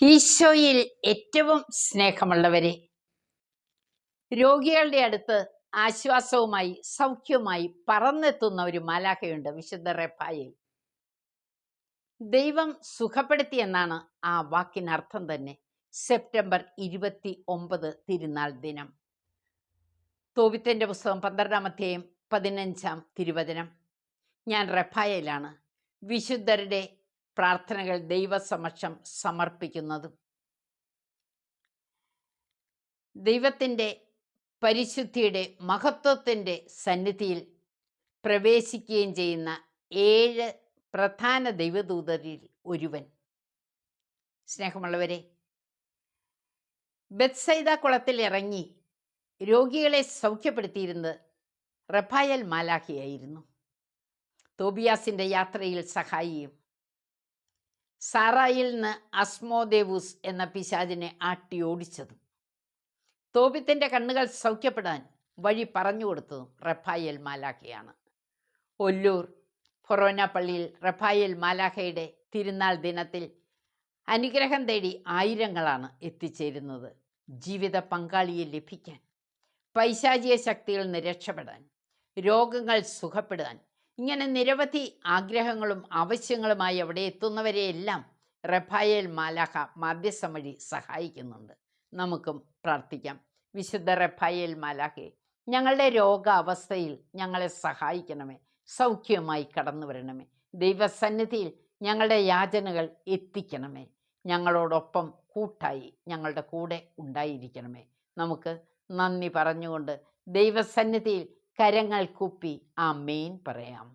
ഈശോയിൽ ഏറ്റവും സ്നേഹമുള്ളവരെ. രോഗികളുടെ അടുത്ത് ആശ്വാസവുമായി സൗഖ്യവുമായി പറന്നെത്തുന്ന ഒരു മാലാഖയുണ്ട് വിശുദ്ധ റെപ്പായിൽ ദൈവം സുഖപ്പെടുത്തി എന്നാണ് ആ വാക്കിനർത്ഥം തന്നെ. സെപ്റ്റംബർ ഇരുപത്തി ഒമ്പത് തിരുനാൾ ദിനം. തോപിത്തന്റെ പുസ്തകം പന്ത്രണ്ടാം പതിനഞ്ചാം തിരുവചനം. ഞാൻ റെഫായയിലാണ് വിശുദ്ധരുടെ പ്രാർത്ഥനകൾ ദൈവസമക്ഷം സമർപ്പിക്കുന്നതും. ദൈവത്തിന്റെ പരിശുദ്ധിയുടെ മഹത്വത്തിന്റെ സന്നിധിയിൽ പ്രവേശിക്കുകയും ചെയ്യുന്ന ഏഴ് പ്രധാന ദൈവദൂതരിൽ ഒരുവൻ. സ്നേഹമുള്ളവരെ ബത്സൈദ കുളത്തിൽ ഇറങ്ങി രോഗികളെ സൗഖ്യപ്പെടുത്തിയിരുന്നത് റഫായൽ മാലാഹിയായിരുന്നു തോബിയാസിന്റെ യാത്രയിൽ സഹായിയും സാറായിൽ നിന്ന് അസ്മോദേവൂസ് എന്ന പിശാചിനെ ആട്ടി ഓടിച്ചതും. തോബിത്തിന്റെ കണ്ണുകൾ സൗഖ്യപ്പെടാൻ വഴി പറഞ്ഞു കൊടുത്തതും റഫായേൽ മാലാഖയാണ്. ഒല്ലൂർ ഫൊറോന പള്ളിയിൽ റഫായേൽ മാലാഖയുടെ തിരുനാൾ ദിനത്തിൽ അനുഗ്രഹം തേടി ആയിരങ്ങളാണ് എത്തിച്ചേരുന്നത്. ജീവിത പങ്കാളിയെ ലഭിക്കാൻ പൈശാചിക ശക്തികളിൽ നിന്ന് രക്ഷപ്പെടാൻ രോഗങ്ങൾ സുഖപ്പെടാൻ ഇങ്ങനെ നിരവധി ആഗ്രഹങ്ങളും ആവശ്യങ്ങളുമായി അവിടെ എത്തുന്നവരെയെല്ലാം റഫായേൽ മാലാഹ മാധ്യസ്ഥം വഴി സഹായിക്കുന്നുണ്ട്. നമുക്കും പ്രാർത്ഥിക്കാം. വിശുദ്ധ റഫായേൽ മാലാഹെ ഞങ്ങളുടെ രോഗാവസ്ഥയിൽ ഞങ്ങളെ സഹായിക്കണമേ. സൗഖ്യമായി കടന്നു വരണമേ. ദൈവസന്നിധിയിൽ ഞങ്ങളുടെ യാചനകൾ എത്തിക്കണമേ. ഞങ്ങളോടൊപ്പം കൂട്ടായി ഞങ്ങളുടെ കൂടെ ഉണ്ടായിരിക്കണമേ. നമുക്ക് നന്ദി പറഞ്ഞുകൊണ്ട് ദൈവസന്നിധിയിൽ കരങ്ങൾ കുപ്പി ആ പറയാം.